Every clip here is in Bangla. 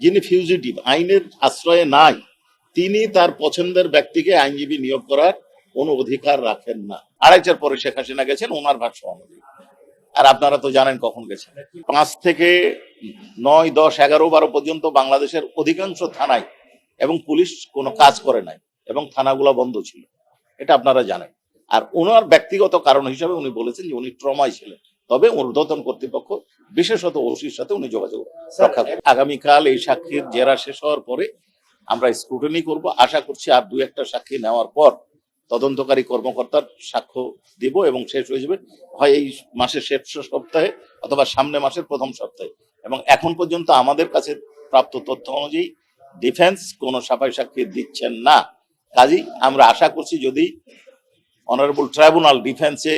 যিনি ফিউজিটিভ আইনের আশ্রয়ে নাই, তিনি তার পছন্দের ব্যক্তিকে আইনজীবী নিয়োগ করার কোনো অধিকার রাখেন না। আড়াইটার পরে শেখ হাসিনা গেছেন, ওনার ভাষ্য অনুযায়ী। আর আপনারা তো জানেন কখন গেছেন। পাঁচ থেকে নয়, দশ, এগারো, বারো পর্যন্ত বাংলাদেশের অধিকাংশ থানায় এবং পুলিশ কোনো কাজ করে নাই এবং থানাগুলো বন্ধ ছিল। এটা আপনারা জানেন। আর ওনার ব্যক্তিগত কারণ হিসাবে উনি বলেছেন যে উনি ট্রমায় ছিলেন। তবে ঊর্ধ্বতন কর্তৃপক্ষ বিশেষত ওসির সাথে উনি যোগাযোগ রক্ষা আগামীকাল এই সাক্ষীর জেরা শেষ হওয়ার পরে আমরা স্ক্রুটনি করব। আশা করছি আর দু একটা সাক্ষী নেওয়ার পর তদন্তকারী কর্মকর্তার সাক্ষ্য দিব এবং শেষ হয়ে যাবে। হয় এই মাসের শেষ সপ্তাহে অথবা সামনে মাসের প্রথম সপ্তাহে। এবং এখন পর্যন্ত আমাদের কাছে প্রাপ্ত তথ্য অনুযায়ী ডিফেন্স কোনো সাফাই সাক্ষী দিচ্ছেন না। কাজেই আমরা আশা করছি যদি অনারেবল ট্রাইব্যুনাল ডিফেন্সে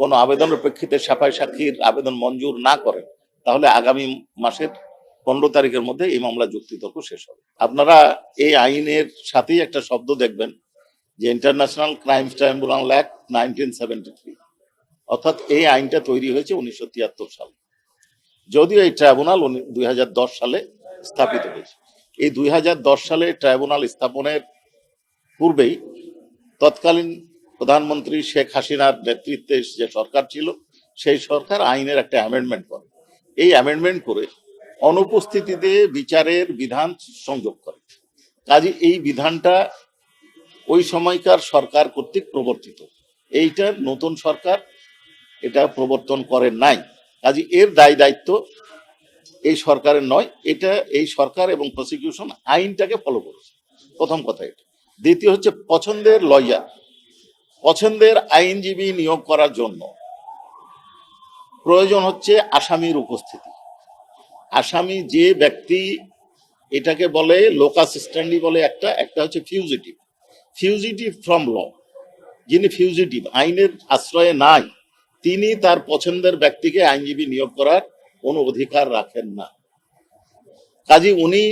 কোনো আবেদনের প্রেক্ষিতে সাফাই সাক্ষীর আবেদন মঞ্জুর না করেন, তাহলে আগামী মাসের পনেরো তারিখের মধ্যে এই মামলা যুক্তিতর্ক শেষ হবে। আপনারা এই আইনের সাথেই একটা শব্দ দেখবেন যে International Crime Tribunal Act nineteen seventy three, অর্থাৎ এই আইনটা তৈরি হয়েছে উনিশশো তিয়াত্তর সালে। যদিও এই ট্রাইব্যুনাল দুই হাজার দশ সালে স্থাপিত হয়েছে। এই দুই হাজার দশ সালে ট্রাইব্যুনাল স্থাপনের পূর্বেই তৎকালীন প্রধানমন্ত্রী শেখ হাসিনার নেতৃত্বে যে সরকার ছিল, সেই সরকার আইনের একটা অ্যামেন্ডমেন্ট করে। এই অ্যামেন্ডমেন্ট করে অনুপস্থিতিতে বিচারের বিধান সংযোগ করে। কাজে এই বিধানটা ওই সময়কার সরকার কর্তৃক প্রবর্তিত। এইটার নতুন সরকার, এটা প্রবর্তন করে নাই। কাজে এর দায় দায়িত্ব এই সরকারের নয়, এটা এই সরকার এবং প্রসিকিউশন আইনটাকে ফলো করেছে। প্রথম কথা এটা। দ্বিতীয় হচ্ছে পছন্দের লয়ার পছন্দের আইনজীবী নিয়োগ করার জন্য। প্রয়োজন হচ্ছে আসামির উপস্থিতি। আসামি যে ব্যক্তি এটাকে বলে লোকাস স্ট্যান্ডি বলে একটা একটা হচ্ছে ফিউজিটিভ ফিউজিটিভ ফ্রম ল যিনি ফিউজিটিভ আইনের আশ্রয়ে নাই, তিনি তার পছন্দের ব্যক্তিকে আইনজীবী নিয়োগ করার কোনো অধিকার রাখেন না। কাজী উনি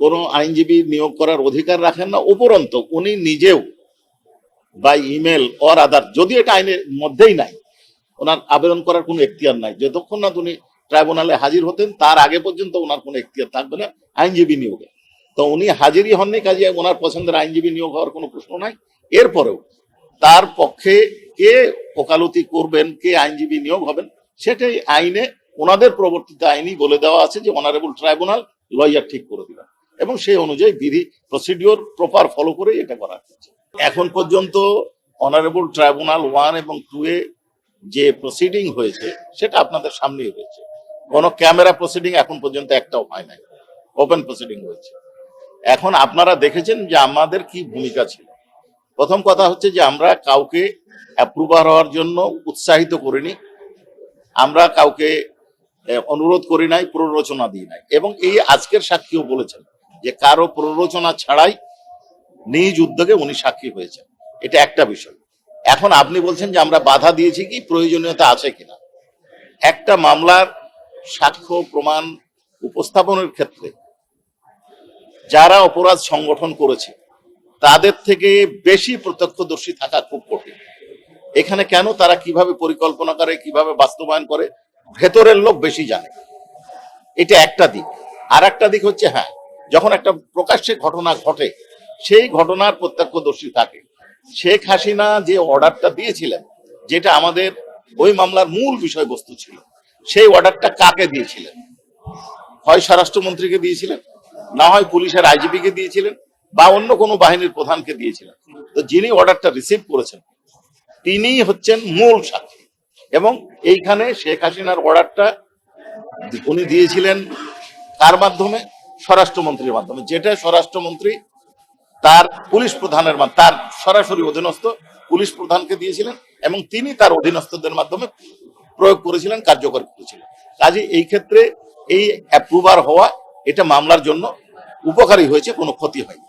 কোনো আইনজীবী নিয়োগ করার অধিকার রাখেন না, উপরন্ত উনি নিজেও বাই ইমেল অর আদার যদি এটা আইনের মধ্যেই নাই, ওনার আবেদন করার কোনো এখতিয়ার নাই। যতক্ষণ না উনি ট্রাইব্যুনালে হাজির হতেন, তার আগে পর্যন্ত ওনার কোনো এখতিয়ার থাকবে না, আইনজীবী নিয়োগে। তো উনি হাজিরই হননি কাজে ওনার পছন্দের আইনজীবী নিয়োগ হওয়ার কোনো প্রশ্ন নাই। এরপরেও তার পক্ষে কে ওকালতি করবেন, কে আইনজীবী নিয়োগ হবেন, সেটাই আইনে, ওনাদের প্রবর্তিত আইনই বলে দেওয়া আছে যে অনারেবল ট্রাইব্যুনাল লয়ার ঠিক করে দিবেন। এবং সেই অনুযায়ী বিধি প্রসিডিওর প্রপার ফলো করে এটা করা হচ্ছে। এখন পর্যন্ত অনারেবল ট্রাইব্যুনাল ওয়ান এবং টু এ যে প্রসিডিং হয়েছে, সেটা আপনাদের সামনেই হয়েছে। কোনো ক্যামেরা প্রসিডিং এখন পর্যন্ত একটাও হয় নাই। ওপেন প্রসিডিং হয়েছে। এখন আপনারা দেখেছেন যে আমাদের কি ভূমিকা ছিল। প্রথম কথা হচ্ছে যে আমরা কাউকে অ্যাপ্রুভার হওয়ার জন্য উৎসাহিত করিনি। আমরা কাউকে অনুরোধ করি নাই, প্ররোচনা দিই নাই। এবং এই আজকের সাক্ষীও বলেছেন যে কারও প্ররোচনা ছাড়াই নিজ উদ্যোগে উনি সাক্ষী হয়েছেন। এটা একটা বিষয়। এখন আপনি বলছেন যে আমরা বাধা দিয়েছি কি, প্রয়োজনীয়তা আছে কিনা? একটা মামলার সাক্ষ্য প্রমাণ উপস্থাপনের ক্ষেত্রে যারা অপরাধ সংগঠন করেছে, তাদের থেকে বেশি প্রত্যক্ষদর্শী থাকা খুব কঠিন। এখানে কেন তারা কীভাবে পরিকল্পনা করে, কীভাবে বাস্তবায়ন করে, ভেতরের লোক বেশি জানে। এটা একটা দিক। আর একটা দিক হচ্ছে হ্যাঁ যখন একটা প্রকাশ্যে ঘটনা ঘটে সেই ঘটনার প্রত্যক্ষদর্শী থাকে। শেখ হাসিনা যে অর্ডারটা দিয়েছিলেন, যেটা আমাদের ওই মামলার মূল বিষয়বস্তু ছিল, সেই অর্ডারটা কাকে দিয়েছিলেন? হয় স্বরাষ্ট্রমন্ত্রীকে দিয়েছিলেন, না হয় পুলিশের আইজিপি কে দিয়েছিলেন, বা অন্য কোনো বাহিনীর প্রধানকে দিয়েছিলেন। তো যিনি অর্ডারটা রিসিভ করেছেন তিনি হচ্ছেন মূল সাক্ষী। এবং এইখানে শেখ হাসিনার অর্ডারটা উনি দিয়েছিলেন কার মাধ্যমে? স্বরাষ্ট্রমন্ত্রীর মাধ্যমে, যেটা স্বরাষ্ট্রমন্ত্রী তার পুলিশ প্রধানের তার সরাসরি অধীনস্থ পুলিশ প্রধানকে দিয়েছিলেন এবং তিনি তার অধীনস্থদের মাধ্যমে প্রয়োগ করেছিলেন, কার্যকর করেছিলেন। কাজে এই ক্ষেত্রে এই অ্যাপ্রুভার হওয়া, এটা মামলার জন্য উপকারী হয়েছে, কোনো ক্ষতি হয়নি।